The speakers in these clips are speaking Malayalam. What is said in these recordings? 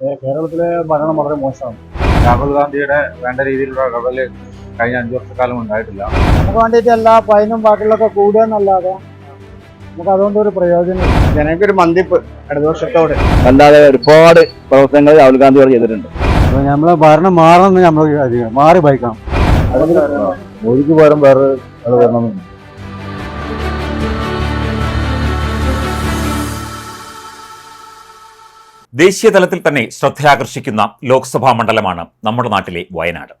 കേരളത്തിലെ ഭരണം വളരെ മോശമാണ് രാഹുൽ ഗാന്ധിയുടെ വേണ്ട രീതിയിലുള്ള ഇടപെടൽ കഴിഞ്ഞ അഞ്ചു വർഷക്കാലം ഉണ്ടായിട്ടില്ല നമുക്ക് വേണ്ടിയിട്ട് പൈനും ഫൈനും ബാക്കിയുള്ളൊക്കെ കൂടുക എന്നല്ലാതെ നമുക്ക് അതുകൊണ്ട് ഒരു പ്രയോജനം ജനങ്ങൾക്കൊരു മന്ദിപ്പ് ഇടതുപക്ഷത്തോട് അല്ലാതെ ഒരുപാട് പ്രവർത്തനങ്ങൾ രാഹുൽ ഗാന്ധി അവർ ചെയ്തിട്ടുണ്ട് നമ്മളെ ഭരണം മാറണമെന്ന് നമ്മൾ മാറി ഭയക്കണം മോദിക്ക് പകരം വേറെ അത് വരണമെന്ന് ദേശീയ തലത്തിൽ തന്നെ ശ്രദ്ധയാകർഷിക്കുന്ന ലോക്സഭാ മണ്ഡലമാണ് നമ്മുടെ നാട്ടിലെ വയനാട്.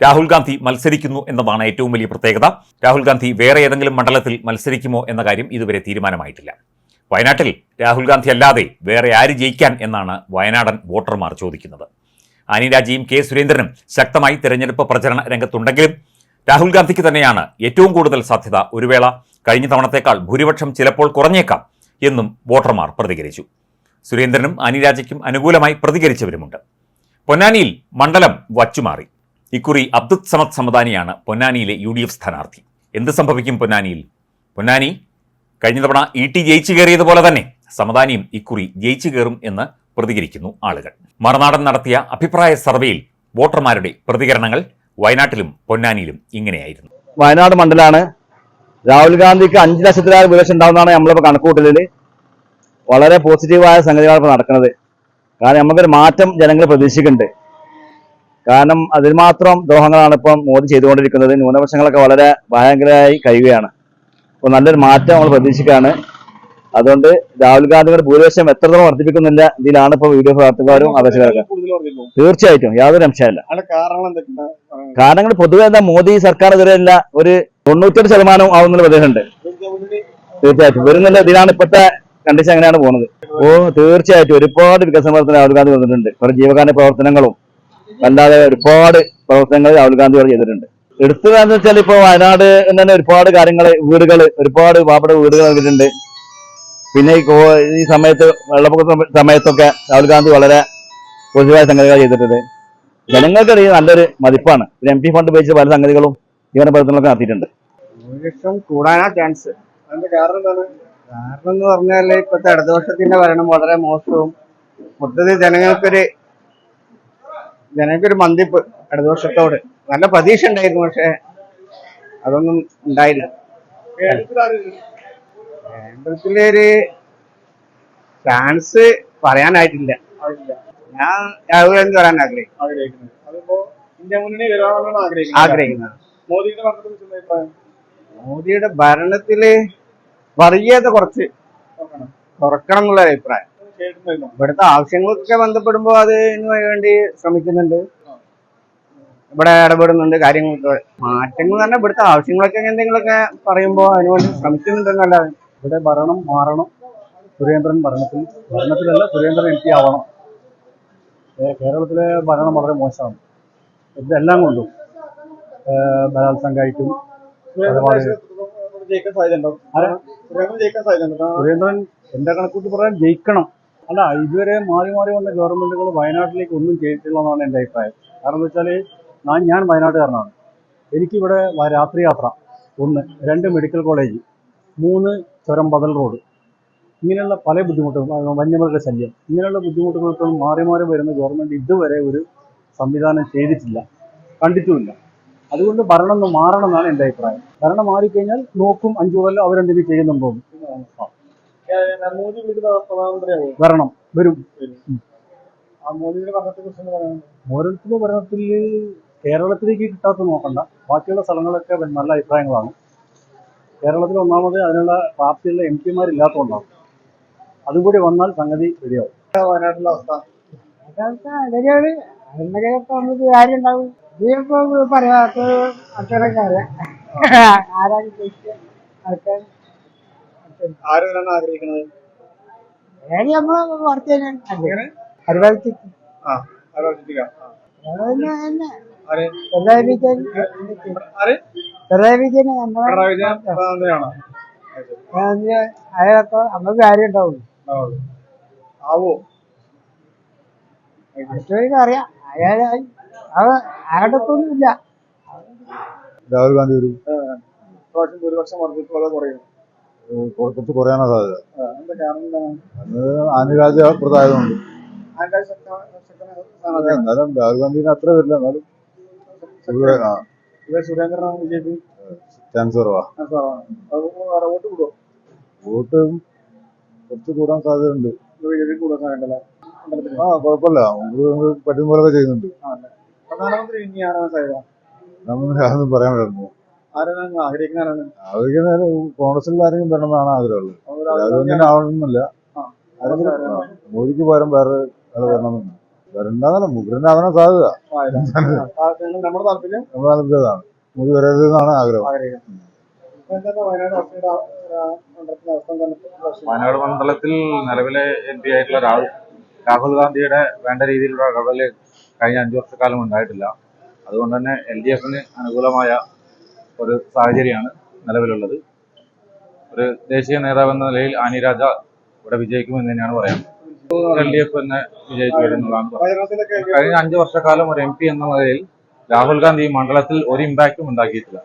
രാഹുൽ ഗാന്ധി മത്സരിക്കുന്നു എന്നതാണ് ഏറ്റവും വലിയ പ്രത്യേകത. രാഹുൽ ഗാന്ധി വേറെ ഏതെങ്കിലും മണ്ഡലത്തിൽ മത്സരിക്കുമോ എന്ന കാര്യം ഇതുവരെ തീരുമാനമായിട്ടില്ല. വയനാട്ടിൽ രാഹുൽ ഗാന്ധി അല്ലാതെ വേറെ ആര് ജയിക്കാൻ എന്നാണ് വയനാടൻ വോട്ടർമാർ ചോദിക്കുന്നത്. അനിരാജിയും രാജയും കെ സുരേന്ദ്രനും ശക്തമായി തെരഞ്ഞെടുപ്പ് പ്രചരണ രംഗത്തുണ്ടെങ്കിലും രാഹുൽ ഗാന്ധിക്ക് തന്നെയാണ് ഏറ്റവും കൂടുതൽ സാധ്യത ഒരു വേള. കഴിഞ്ഞ തവണത്തേക്കാൾ ഭൂരിപക്ഷം ചിലപ്പോൾ കുറഞ്ഞേക്കാം എന്നും വോട്ടർമാർ പ്രതികരിച്ചു. സുരേന്ദ്രനും അനിരാജയ്ക്കും അനുകൂലമായി പ്രതികരിച്ചവരുമുണ്ട്. പൊന്നാനിയിൽ മണ്ഡലം വച്ചുമാറി ഇക്കുറി അബ്ദുൽ സമദ് സമദാനിയാണ് പൊന്നാനിയിലെ യു ഡി എഫ് സ്ഥാനാർത്ഥി. എന്ത് സംഭവിക്കും പൊന്നാനിയിൽ? പൊന്നാനി കഴിഞ്ഞ തവണ ഇ ടി ജയിച്ചു കയറിയതുപോലെ തന്നെ സമദാനിയും ഇക്കുറി ജയിച്ചു കയറും എന്ന് പ്രതികരിക്കുന്നു ആളുകൾ. മറുനാടൻ നടത്തിയ അഭിപ്രായ സർവേയിൽ വോട്ടർമാരുടെ പ്രതികരണങ്ങൾ വയനാട്ടിലും പൊന്നാനിയിലും ഇങ്ങനെയായിരുന്നു. വയനാട് മണ്ഡലമാണ് രാഹുൽ ഗാന്ധിക്ക് അഞ്ച് ലക്ഷത്തിലായിരം ഭൂരിപക്ഷം ഉണ്ടാവുന്നതാണ് നമ്മളിപ്പോൾ കണക്കുകൂട്ടലിൽ വളരെ പോസിറ്റീവായ സംഗതികളാണ് ഇപ്പോൾ നടക്കുന്നത്. കാരണം നമുക്കൊരു മാറ്റം ജനങ്ങൾ പ്രതീക്ഷിക്കുന്നുണ്ട്. കാരണം അതിൽ മാത്രം ദ്രോഹങ്ങളാണ് ഇപ്പം മോദി ചെയ്തുകൊണ്ടിരിക്കുന്നത്. ന്യൂനപക്ഷങ്ങളൊക്കെ വളരെ ഭയങ്കരമായി കഴിയുകയാണ്. അപ്പോൾ നല്ലൊരു മാറ്റം നമ്മൾ പ്രതീക്ഷിക്കുകയാണ്. അതുകൊണ്ട് രാഹുൽ ഗാന്ധിയുടെ ഭൂരിപക്ഷം എത്രത്തോളം വർദ്ധിപ്പിക്കുന്നില്ല ഇതിലാണ് ഇപ്പോൾ വീഡിയോ പ്രവർത്തകരും അപേക്ഷകരൊക്കെ. തീർച്ചയായിട്ടും. യാതൊരു അംശമല്ല കാരണങ്ങൾ പൊതുവെ എന്താ മോദി സർക്കാർ ഇതുവരെയല്ല ഒരു തൊണ്ണൂറ്റെട്ട് ശതമാനം ആവുന്നുള്ള പ്രദേശമുണ്ട് തീർച്ചയായിട്ടും. വരുന്നില്ല ഇതിലാണ് ഇപ്പോഴത്തെ കണ്ടീഷൻ അങ്ങനെയാണ് പോകുന്നത് ഓ തീർച്ചയായിട്ടും. ഒരുപാട് വികസന പ്രവർത്തനം രാഹുൽ ഗാന്ധി വന്നിട്ടുണ്ട്. കുറെ ജീവകാരുണ്യ പ്രവർത്തനങ്ങളും അല്ലാതെ ഒരുപാട് പ്രവർത്തനങ്ങൾ രാഹുൽ ഗാന്ധി അവർ ചെയ്തിട്ടുണ്ട്. എടുത്തു എന്ന് വെച്ചാൽ ഇപ്പൊ വയനാട് തന്നെ ഒരുപാട് കാര്യങ്ങൾ വീടുകൾ ഒരുപാട് പാവപ്പെട്ട വീടുകൾ നൽകിയിട്ടുണ്ട് പിന്നെ ഈ സമയത്ത് വെള്ളപ്പൊക്ക സമയത്തൊക്കെ രാഹുൽ ഗാന്ധി വളരെ പൊതുവായ സംഗതികൾ ചെയ്തിട്ടുണ്ട്. ജനങ്ങൾക്കിടയിൽ നല്ലൊരു മതിപ്പാണ്. പിന്നെ എം പി ഫണ്ട് ഉപയോഗിച്ച് പല സംഗതികളും ജീവന പ്രവർത്തനങ്ങളൊക്കെ നടത്തിയിട്ടുണ്ട് കൂടാനാ ചാൻസ് കാരണം കാരണം എന്ന് പറഞ്ഞാൽ ഇപ്പത്തെ ഇടതുപക്ഷത്തിന്റെ ഭരണം വളരെ മോശവും മൊത്തത്തിൽ ജനങ്ങൾക്കൊരു ജനങ്ങൾക്കൊരു മന്തിപ്പ് ഇടതുപക്ഷത്തോട്. നല്ല പ്രതീക്ഷ ഉണ്ടായിരുന്നു പക്ഷെ അതൊന്നും ഉണ്ടായില്ല. കേരളത്തിലൊരു ചാൻസ് പറയാനായിട്ടില്ല. ഞാൻ രാഹുൽ ഗാന്ധി പറയാൻ ആഗ്രഹിക്കുന്നു. ആഗ്രഹിക്കുന്നത്. മോദിയുടെ ഭരണത്തിൽ വർഗീയത കുറച്ച് കുറക്കണം എന്നുള്ള അഭിപ്രായം. ഇവിടുത്തെ ആവശ്യങ്ങൾക്കൊക്കെ ബന്ധപ്പെടുമ്പോൾ അതിന് വേണ്ടി ശ്രമിക്കുന്നുണ്ട്. ഇവിടെ ഇടപെടുന്നുണ്ട് കാര്യങ്ങളൊക്കെ. മാറ്റങ്ങൾ തന്നെ ഇവിടുത്തെ ആവശ്യങ്ങളൊക്കെ എന്തെങ്കിലുമൊക്കെ പറയുമ്പോ അതിന് വേണ്ടി ശ്രമിക്കുന്നുണ്ടെന്നല്ലാതെ ഇവിടെ ഭരണം മാറണം. സുരേന്ദ്രൻ ഭരണത്തിൽ ഭരണത്തിലല്ല സുരേന്ദ്രൻ എം പി ആവണം. കേരളത്തിലെ ഭരണം വളരെ മോശമാണ്. ഇതെല്ലാം കൊണ്ടും ബലാത്സംഗമായിട്ടും ജയിക്കാൻ സാധ്യതയുണ്ടോ? സുരേന്ദ്രൻ ജയിക്കാൻ സാധ്യതയുണ്ടോ? സുരേന്ദ്രൻ എന്റെ കണക്കൂട്ടി പറയാൻ ജയിക്കണം. അല്ല ഇതുവരെ മാറി മാറി വന്ന ഗവൺമെന്റുകൾ വയനാട്ടിലേക്ക് ഒന്നും ചെയ്തിട്ടില്ലെന്നാണ് എന്റെ അഭിപ്രായം. കാരണം എന്താ വെച്ചാൽ ഞാൻ ഞാൻ വയനാട്ടുകാരനാണ്. എനിക്കിവിടെ രാത്രി യാത്ര ഒന്ന് രണ്ട് മെഡിക്കൽ കോളേജ്. മൂന്ന് ചുരം ബദൽ റോഡ്. ഇങ്ങനെയുള്ള പല ബുദ്ധിമുട്ടുകളും വന്യമൃഗ ശല്യം. ഇങ്ങനെയുള്ള ബുദ്ധിമുട്ടുകൾക്കും മാറി മാറി വരുന്ന ഗവൺമെന്റ് ഇതുവരെ ഒരു സംവിധാനം ചെയ്തിട്ടില്ല. കണ്ടിട്ടുമില്ല. അതുകൊണ്ട് ഭരണം ഒന്ന് മാറണം എന്നാണ് എന്റെ അഭിപ്രായം. ഭരണം മാറിക്കഴിഞ്ഞാൽ നോക്കും അഞ്ചു കൊല്ലം അവരെന്തെങ്കിലും ചെയ്യുന്നുണ്ടോ മോദി വീട് പ്രധാനമന്ത്രിയാവും വരണം വരും. ആ മോദിയുടെ ഭരണത്തെ കുറിച്ച് പറയാനുണ്ട് ഓരോരുത്തരുടെ ഭരണത്തിൽ കേരളത്തിലേക്ക് കിട്ടാത്ത നോക്കണ്ട. ബാക്കിയുള്ള സ്ഥലങ്ങളൊക്കെ നല്ല അഭിപ്രായങ്ങളാണ്. കേരളത്തിൽ ഒന്നാമത് അതിനുള്ള പാർട്ടിയിലെ എം പിമാരില്ലാത്തതുകൊണ്ടാണ് അതുകൂടി വന്നാൽ സംഗതി ശരിയാവും. വയനാട്ടിലെ അവസ്ഥ? നമുക്ക് കാര്യം ഉണ്ടാവും. ഇതിപ്പോ പറയാത്ത ആരാണ് ആൾക്കാർ ആഗ്രഹിക്കുന്നത്? ഏടി നമ്മൾ ആ പിണറായി വിജയൻ. പിണറായി വിജയൻ നമ്മളെ അയാളൊക്കെ നമുക്ക് കാര്യം ഉണ്ടാവുള്ളൂ. ആവോ? അറിയാം അയാൾ അവ അയാളൊക്കൊന്നുമില്ല രാഹുൽ ഗാന്ധി പ്രാവശ്യം ഭൂരിപക്ഷം കുറയും കുറച്ച് കുറയാനാ സാധ്യത. അത് ആനുരാജ്യ പ്രതായതുകൊണ്ട് ആരുടെ ശക്ത- ശക്തനായ സ്ഥാനാർത്ഥി? എന്നാലും രാഹുൽ ഗാന്ധിന് അത്ര വരില്ല എന്നാലും സുരേന്ദ്രനാണ് ചാൻസ് കുറവാ വോട്ട് കൂടുമോ വോട്ട് കുറച്ച് കൂടാൻ സാധ്യതയുണ്ട്. ആ കുഴപ്പമില്ല. പറ്റുന്ന പോലൊക്കെ ചെയ്യുന്നുണ്ട്. പ്രധാനമന്ത്രി ഇനി ആരാണ് സാധ്യത നമ്മൾ അതൊന്നും പറയാൻ പറ്റുമോ ആരാണ് ആഗ്രഹിക്കുന്ന ആരാണ് അവർക്ക് കോൺഗ്രസിൽ ആരെങ്കിലും വരണമെന്നാണ് ആഗ്രഹമുള്ളത്. ആവണമെന്നില്ല. മോദിക്ക് പകരം വേറെ വരണമെന്ന് വരണ്ടെന്നല്ല ആവാനാ സാധ്യത. നമ്മുടെ താല്പര്യം? നമ്മൾ താല്പര്യതാണ് മോദി വരരുതെന്നാണ് ആഗ്രഹം. വയനാട് മണ്ഡലത്തിൽ നിലവിലെ എം പി ആയിട്ടുള്ള രാഹുൽ രാഹുൽ ഗാന്ധിയുടെ വേണ്ട രീതിയിലുള്ള ഇടപെടൽ കഴിഞ്ഞ അഞ്ചു വർഷക്കാലം ഉണ്ടായിട്ടില്ല. അതുകൊണ്ട് തന്നെ എൽ ഡി എഫിന് അനുകൂലമായ ഒരു സാഹചര്യമാണ് നിലവിലുള്ളത്. ഒരു ദേശീയ നേതാവ് എന്ന നിലയിൽ ആനി രാജ ഇവിടെ വിജയിക്കുമെന്ന് തന്നെയാണ് പറയാം എൽ ഡി എഫ് തന്നെ വിജയിച്ചു വരുന്നതാണ്. കഴിഞ്ഞ അഞ്ചു വർഷക്കാലം ഒരു എം പി എന്ന നിലയിൽ രാഹുൽ ഗാന്ധി ഈ മണ്ഡലത്തിൽ ഒരു ഇമ്പാക്റ്റും ഉണ്ടാക്കിയിട്ടില്ല.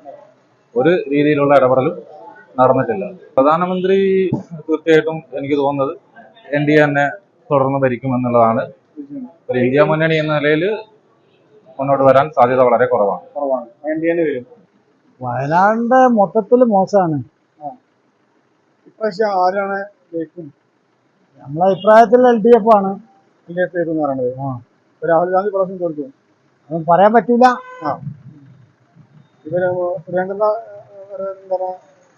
ഒരു രീതിയിലുള്ള ഇടപെടലും നടന്നിട്ടില്ല. പ്രധാനമന്ത്രി തീർച്ചയായിട്ടും എനിക്ക് തോന്നുന്നത് എൻ ഡി എ തന്നെ തുടർന്ന് ഭരിക്കുമെന്നുള്ളതാണ് ഒരു ഇന്ത്യ മുന്നണി എന്ന നിലയിൽ മുന്നോട്ട് വരാൻ സാധ്യത വളരെ കുറവാണ്. കുറവാണ്. വരും. വയനാടിന്റെ മൊത്തത്തിൽ മോശമാണ്. ഇപ്രാവശ്യം ആരാണ് ജയിക്കും? നമ്മളെ അഭിപ്രായത്തിൽ എൽ ഡി എഫ് ആണ്. എൽ ഡി എഫ് ജയിക്കും എന്ന് പറയുന്നത്. ഇപ്പൊ രാഹുൽ ഗാന്ധി പ്രാവശ്യം തോൽക്കും അതൊന്നും പറയാൻ പറ്റില്ല ഇവർ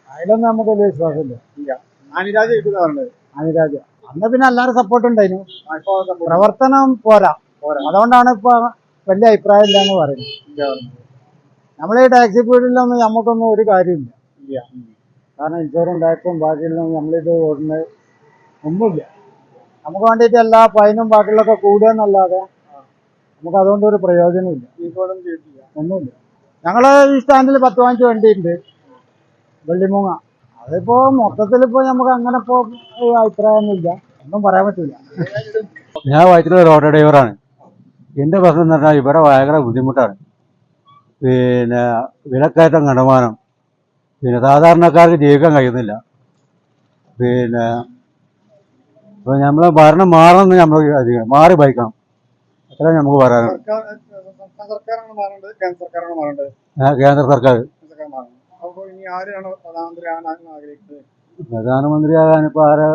അതിലൊന്നും നമുക്ക് വലിയ വിശ്വാസമില്ല. ആനിരാജ ജയിക്കുന്ന പറയുന്നത് അനുരാജ അന്ന് പിന്നെ എല്ലാവരും സപ്പോർട്ട് ഉണ്ടായിരുന്നു പ്രവർത്തനം പോരാ. അതുകൊണ്ടാണ് ഇപ്പൊ വലിയ അഭിപ്രായം ഇല്ല എന്ന് പറയുന്നത്. നമ്മളെ ഈ ടാക്സി ഫീൽഡിലൊന്നും നമുക്കൊന്നും ഒരു കാര്യമില്ല. കാരണം ഇൻഷുറൻസ് ടാക്സും ബാക്കിയെല്ലാം നമ്മളിത് ഓടുന്നത് ഒന്നുമില്ല. നമുക്ക് വേണ്ടിയിട്ട് എല്ലാ ഫൈനും ബാക്കിയുള്ളൊക്കെ കൂടുക എന്നല്ലാതെ നമുക്ക് അതുകൊണ്ട് ഒരു പ്രയോജനമില്ല ഒന്നുമില്ല. ഞങ്ങൾ ഈ സ്റ്റാൻഡിൽ പത്ത് പതിനഞ്ച് വണ്ടിയുണ്ട്. വെള്ളിമൂങ്ങ. അതിപ്പോ മൊത്തത്തിൽ ഇപ്പൊ നമുക്ക് അങ്ങനെ ഇപ്പോ അഭിപ്രായമൊന്നുമില്ല. ഒന്നും പറയാൻ പറ്റില്ല ഞാൻ വയറ്റിലെ ഒരു ഓട്ടോ ഡ്രൈവറാണ് എന്റെ പ്രശ്നം എന്ന് പറഞ്ഞാൽ ഇവിടെ ഭയങ്കര ബുദ്ധിമുട്ടാണ്. പിന്നെ വിലക്കയറ്റം കണ്ടമാനം പിന്നെ സാധാരണക്കാർക്ക് ജീവിക്കാൻ കഴിയുന്നില്ല. പിന്നെ ഇപ്പൊ നമ്മളെ ഭരണം മാറണമെന്ന് നമ്മൾ അധികം മാറി ഭയക്കണം അത്ര നമുക്ക് പറയാനുള്ളൂ. സർക്കാർ സംസ്ഥാന സർക്കാരാണ് മാറേണ്ടത്. കേന്ദ്ര ആ, കേന്ദ്ര സർക്കാർ. അപ്പോൾ ഇനി ആരാണ് പ്രധാനമന്ത്രി ആകാൻ ആഗ്രഹിക്കുന്നത്? പ്രധാനമന്ത്രിയാകാൻ ഇപ്പൊ ആരാ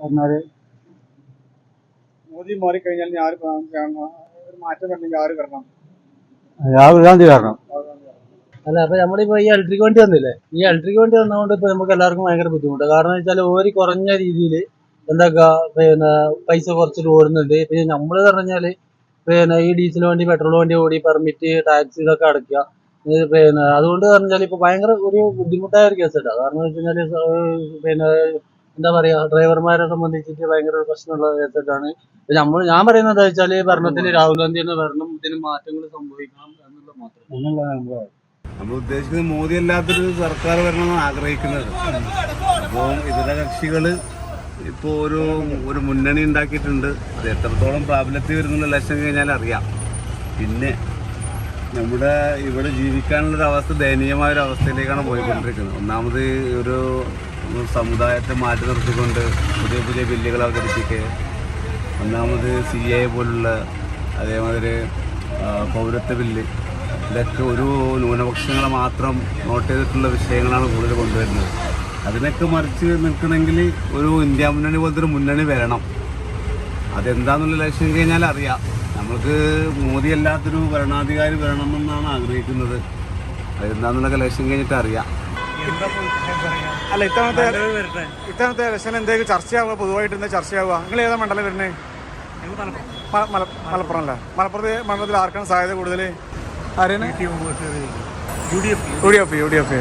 പറഞ്ഞാൽ? മോദി മാറിക്കഴിഞ്ഞാൽ ഇനി ആര് പ്രധാനമന്ത്രി ആകണം ഒരു മാറ്റം വരണമെങ്കിൽ ആര് വരണം? രാഹുൽ ഗാന്ധി കാരണം അല്ല അപ്പൊ നമ്മളിപ്പോ ഈ ഇലക്ട്രിക് വണ്ടി വന്നില്ലേ? ഈ ഇലക്ട്രിക് വണ്ടി വന്നതുകൊണ്ട് ഇപ്പൊ നമുക്ക് എല്ലാവർക്കും ഭയങ്കര ബുദ്ധിമുട്ടാണ് കാരണം വെച്ചാൽ ഓര് കുറഞ്ഞ രീതിയിൽ എന്താ പിന്നെ പൈസ കുറച്ചിട്ട് ഓടുന്നുണ്ട്. പിന്നെ നമ്മൾ പറഞ്ഞാൽ പിന്നെ ഈ ഡീസൽ വണ്ടി പെട്രോൾ വണ്ടി ഓടി പെർമിറ്റ് ടാക്സ് ഇതൊക്കെ അടയ്ക്കുക. പിന്നെ അതുകൊണ്ട് പറഞ്ഞാൽ ഇപ്പൊ ഭയങ്കര ഒരു ബുദ്ധിമുട്ടായ ഒരു കേസ് കേട്ടോ. കാരണം വെച്ച് പിന്നെ എന്താ പറയാ ഡ്രൈവർമാരെ സംബന്ധിച്ചിട്ട് ഭയങ്കര ഒരു പ്രശ്നമുള്ള കേസായിട്ടാണ്. നമ്മൾ ഞാൻ പറയുന്നത് എന്താ വെച്ചാൽ ഭരണത്തിൽ രാഹുൽ ഗാന്ധി എന്ന ഭരണം ഇതിന് മാറ്റങ്ങൾ സംഭവിക്കണം എന്നുള്ള മാത്രം. നമ്മൾ ഉദ്ദേശിക്കുന്നത് മോദി അല്ലാത്തൊരു സർക്കാർ വരണമെന്ന് ആഗ്രഹിക്കുന്നത്. അപ്പോൾ ഇതര കക്ഷികൾ ഇപ്പോൾ ഒരു ഒരു മുന്നണി ഉണ്ടാക്കിയിട്ടുണ്ട്. അത് എത്രത്തോളം പ്രാബല്യത്തിൽ വരുന്നുള്ള ലക്ഷം കഴിഞ്ഞാൽ അറിയാം പിന്നെ നമ്മുടെ ഇവിടെ ജീവിക്കാനുള്ളൊരു അവസ്ഥ ദയനീയമായ ഒരു അവസ്ഥയിലേക്കാണ് പോയിക്കൊണ്ടിരിക്കുന്നത്. ഒന്നാമത് ഒരു സമുദായത്തെ മാറ്റി നിർത്തിക്കൊണ്ട് പുതിയ പുതിയ ബില്ലുകൾ അവതരിപ്പിക്കുക. ഒന്നാമത് സി എ പോലുള്ള അതേമാതിരി പൗരത്വ ബില്ല്. ഇതൊക്കെ ഒരു ന്യൂനപക്ഷങ്ങളെ മാത്രം നോട്ട് ചെയ്തിട്ടുള്ള വിഷയങ്ങളാണ് കൂടുതൽ കൊണ്ടുവരുന്നത്. അതിനൊക്കെ മറിച്ച് നിൽക്കണമെങ്കിൽ ഒരു ഇന്ത്യ മുന്നണി പോലത്തെ ഒരു മുന്നണി വരണം. അതെന്താണെന്നുള്ള ലക്ഷ്യം കഴിഞ്ഞാൽ അറിയാം നമ്മൾക്ക് മോദി അല്ലാത്തൊരു ഭരണാധികാരി വരണമെന്നാണ് ആഗ്രഹിക്കുന്നത്. അതെന്താന്നുള്ള ഇലക്ഷൻ കഴിഞ്ഞിട്ട് അറിയാം. അല്ല ഇത്തവണത്തെ ഇത്തവണത്തെ ഇലക്ഷൻ എന്തെങ്കിലും ചർച്ചയാവുക പൊതുവായിട്ട് എന്താ ചർച്ചയാവുക? നിങ്ങൾ ഏതാ മണ്ഡലം വരുന്നത് മലപ്പുറം. അല്ല മലപ്പുറത്ത് മണ്ഡലത്തിൽ ആർക്കാണ് സാധ്യത കൂടുതൽ ആരാണ്? U D F. U D F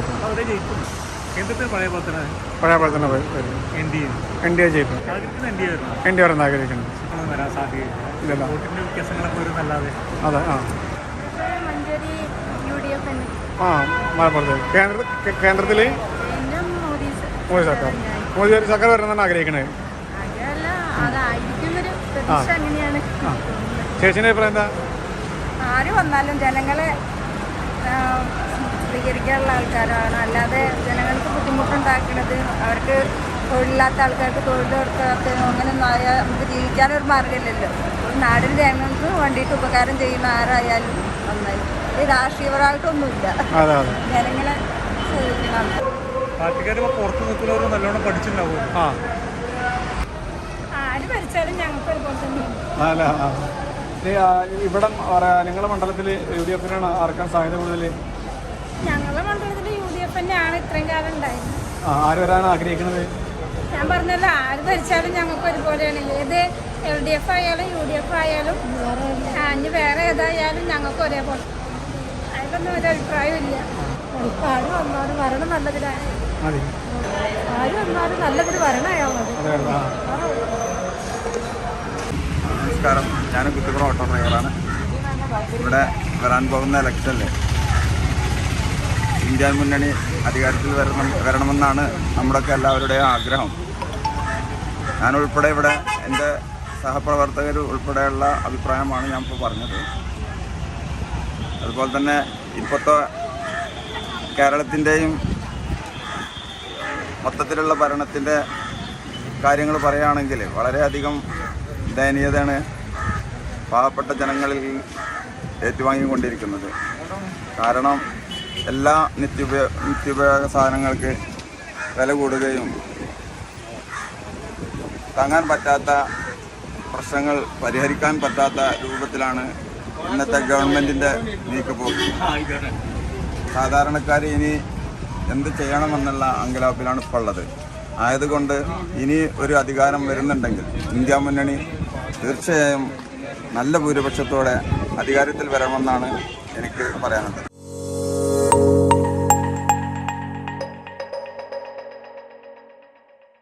പഴയ പോലെ തന്നെ വരും. എൻ ഡി എ ജയിക്കും എൻ ഡി എ വരുന്ന ആഗ്രഹിക്കുന്നത് ഇല്ലല്ലോ. അതെ ആ. മഞ്ചേരി യു ഡി എഫ് തന്നെ. ആ മലപ്പുറത്ത്. കേന്ദ്ര കേന്ദ്രത്തിൽ പിന്നെ മോദി മോദി സർക്കാർ. മോദി സർക്കാർ വരണമെന്നാണ് ആഗ്രഹിക്കണത് ചേച്ചിന്റെ അഭിപ്രായം എന്താ? ആര് വന്നാലും ജനങ്ങളെ സ്വീകരിക്കാനുള്ള ആൾക്കാരാണ്. അല്ലാതെ ജനങ്ങൾക്ക് ബുദ്ധിമുട്ടുണ്ടാക്കുന്നത് അവർക്ക് തൊഴിലില്ലാത്ത ആൾക്കാർക്ക് തൊഴിൽ കൊടുക്കാത്തതിനോ അങ്ങനെയൊന്നും ആയാൽ നമുക്ക് ജീവിക്കാനൊരു മാർഗമില്ലല്ലോ. ഒരു നാടിന് ജനങ്ങൾക്ക് വേണ്ടിയിട്ട് ഉപകാരം ചെയ്യുന്ന ആരായാലും നന്നായി. ഈ രാഷ്ട്രീയപരമായിട്ടൊന്നുമില്ല. അതെ അതെ. ജനങ്ങളെ സേവിക്കണം. പാർട്ടിക്കാർ ഇപ്പോൾ പുറത്ത് നിൽക്കുന്നവർ നല്ലോണം പഠിച്ചിട്ടുണ്ടാവും? ആ. ആര് ഭരിച്ചാലും ഞങ്ങൾക്ക് ഒരുപോലെ ഇവിടെ പറയാ നിങ്ങളുടെ മണ്ഡലത്തിൽ യു ഡി എഫിനാണ് ആർക്കാൻ സാധ്യത കൂടുതൽ തന്നെയാണ് ഇത്രയും കാലം ഉണ്ടായിരുന്നത് ആര് വരാനാണ് ആഗ്രഹിക്കുന്നത് ഞാൻ പറഞ്ഞല്ലോ ആര് ധരിച്ചാലും ഞങ്ങൾക്ക് ഒരുപോലെയാണ്. ഏത് എൽ ഡി എഫ് ആയാലും യു ഡി എഫ് ആയാലും ഇനി വേറെ ഏതായാലും ഞങ്ങൾക്ക് ഒരേപോലെ. അതിലൊന്നും ഒരു അഭിപ്രായമില്ല ആരും വന്നാലും വരണം നല്ലതിലാണ്. ആരും ആര് വന്നാലും നല്ലതിൽ ആ. നമസ്കാരം. ഞാൻ കുത്തിപ്പുറം ഓട്ടോ ഡ്രൈവറാണ് ഇവിടെ വരാൻ പോകുന്ന ഇലക്ഷനിൽ ഇന്ത്യ മുന്നണി അധികാരത്തിൽ വരണം വരണമെന്നാണ് നമ്മുടെയൊക്കെ എല്ലാവരുടെയും ആഗ്രഹം. ഞാൻ ഉൾപ്പെടെ ഇവിടെ എന്റെ സഹപ്രവർത്തകർ ഉൾപ്പെടെയുള്ള അഭിപ്രായമാണ് ഞാൻ ഇപ്പോൾ പറഞ്ഞത്. അതുപോലെ തന്നെ ഇപ്പോഴത്തെ കേരളത്തിന്റെയും മൊത്തത്തിലുള്ള ഭരണത്തിന്റെ കാര്യങ്ങൾ പറയുകയാണെങ്കിൽ വളരെയധികം ദയനീയതയാണ് പാവപ്പെട്ട ജനങ്ങളിൽ ഏറ്റുവാങ്ങിക്കൊണ്ടിരിക്കുന്നത്. കാരണം എല്ലാ നിത്യോപയോ നിത്യോപയോഗ സാധനങ്ങൾക്ക് വില കൂടുകയും താങ്ങാൻ പറ്റാത്ത പ്രശ്നങ്ങൾ പരിഹരിക്കാൻ പറ്റാത്ത രൂപത്തിലാണ് ഇന്നത്തെ ഗവൺമെന്റിന്റെ നീക്കുപോക്ക് സാധാരണക്കാർ ഇനി എന്ത് ചെയ്യണമെന്നുള്ള അങ്കലാപ്പിലാണ് ഇപ്പോൾ ഉള്ളത്. ആയതുകൊണ്ട് ഇനി ഒരു അധികാരം വരുന്നുണ്ടെങ്കിൽ ഇന്ത്യ മുന്നണി തീർച്ചയായും നല്ല ഭൂരിപക്ഷത്തോടെ അധികാരത്തിൽ വരണമെന്നാണ് എനിക്ക് പറയാനുള്ളത്.